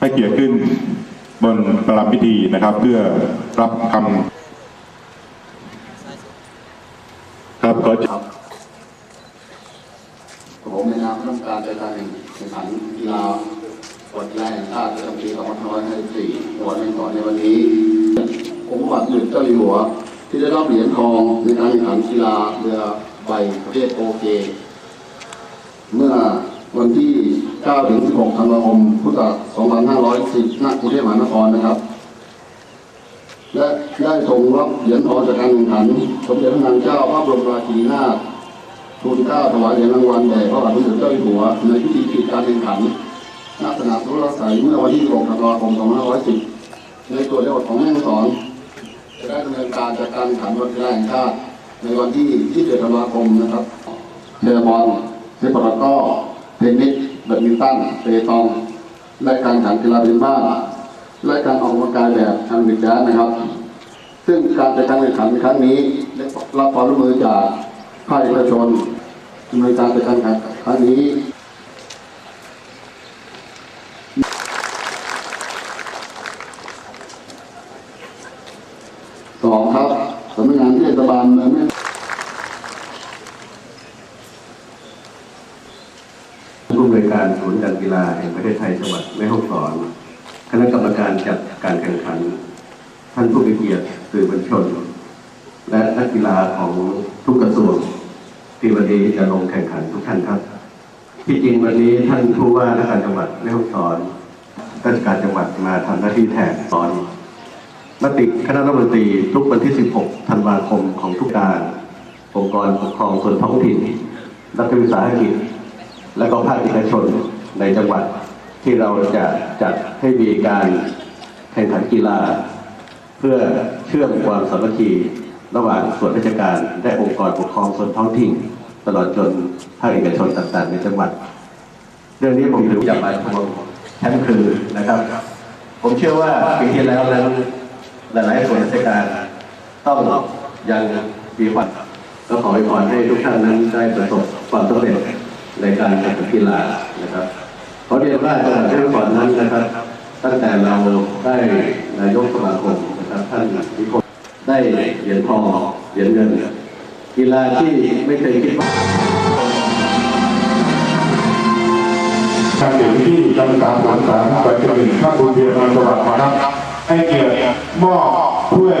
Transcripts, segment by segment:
ให้เกียรติขึ้นบนประลับพิธีนะครับ เพื่อรับคำครับขอครับผมในนามคณะกรรมการจัดการแข่งขันกีฬาวันกีฬาแห่งชาติประจำปี2554วันแห่งสอนในวันนี้ ผมบัตรหยุดเจ้าอยู่หัว ที่ได้รับเหรียญทองในการแข่งขันกีฬาเรือใบประเภทโอเค เมื่อวันที่ 9ถึง16ธันวาคมพุทธศักราช2510ณกรุงเทพมหานครนะครับ และได้ทรงรับเหรียญทองจากการแข่งขัน สมเด็จพระนางเจ้าพระบรมราชินีนาถทูลเกล้าถวายเหรียญรางวัลแด่พระบาทสมเด็จเจ้าอยู่หัว ในพิธีปิดการแข่งขันณสนามสุรศัยเมื่อวันที่16ธันวาคม2510 ในตัวจังหวัดของแม่ฮ่องสอนจะได้ดำเนินการจัดการแข่งขันวันกีฬาแห่งชาติในวันที่27ธันวาคมนะครับเทเลบอลเซปาร์ก็เทนนิส แบดมินตันเปตอง และการแข่งกีฬาพื้นบ้านและการออกกำลังกายแบบทางวิดยานะครับ ซึ่งการจัดการแข่งขันในครั้งนี้ได้รับความร่วมมือจากภาคเอกชนในการจัดการแข่งขันครั้งนี้ สองครับสำนักงานเทศบาลเมืองแม่ ผู้อำนวย การศูนย์การกีฬาแห่งประเทศไทยจังหวัดแม่ฮ่องสอน คณะกรรมการจัดการแข่งขัน ท่านผู้มีเกียรติสื่อมวลชน และนักกีฬาของทุกกระทรวงที่วันนี้จะลงแข่งขันทุกท่านครับ ที่จริงวันนี้ท่านผู้ว่าราชการจังหวัดแม่ฮ่องสอนราชการจังหวัดมาทำหน้าที่แทนสอนมติคณะรัฐมนตรีทุกวันที่ 16 ธันวาคมของทุกการ องค์กรปกครองส่วนท้องถิ่นรัฐวิสาหกิจ และก็ภาคเอกชนในจังหวัดที่เราจะจัดให้มีการแข่งขันกีฬา เพื่อเชื่อมความสามัคคีระหว่างส่วนราชการและองค์กรปกครองส่วนท้องถิ่น ตลอดจนภาคเอกชนต่างๆ ในจังหวัด เรื่องนี้ผมถือว่ามาทวงแทนคือนะครับ ผมเชื่อว่าปีที่แล้วนั้นหลายๆส่วนราชการต้องยังมีความก็ขอให้พรให้ทุกท่านนั้นได้ประสบความสำเร็จ ในการแข่งขันกีฬานะครับขอเรียนว่าจังหวัดแม่ฮ่องสอนนั้นนะครับ ตั้งแต่เราได้นายกสมาคมนะครับท่านนิคมได้เหรียญทองเหรียญเงินกีฬาที่ไม่เคยคิดว่าการเสียที่กรรมการสวนสามไปจนถึงข้าบุญเบียร์นนสวัสดิ์นะครับให้เกียรติมอบถ้วย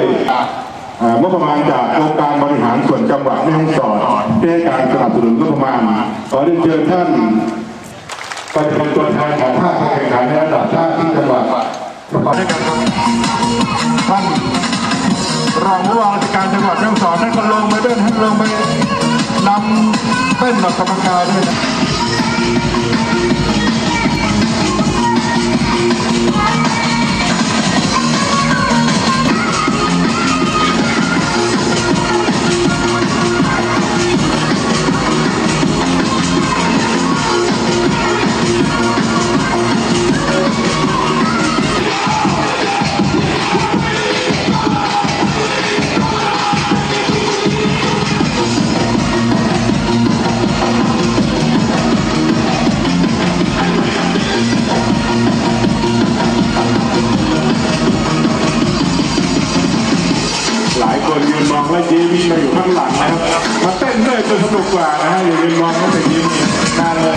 งบประมาณจากองค์การบริหารส่วนจังหวัดแม่ฮ่องสอนที่ให้การสนับสนุนงบประมาณขอเรียนเชิญท่านไปเป็นตัวแทนของภาคการแข่งขันในระดับชาติที่จังหวัดประท่านรองผู้ว่าราชการจังหวัดแม่ฮ่องสอนท่านก็ลงไปด้วยท่านลงไปนำเต้นแบบกรรมการด้วยนะ หลังนะครับมาเต้นด้วยจะสนุกกว่านะฮะอย่าลืมลองแล้วแต่ยิ้มเนี่ยน่าเลย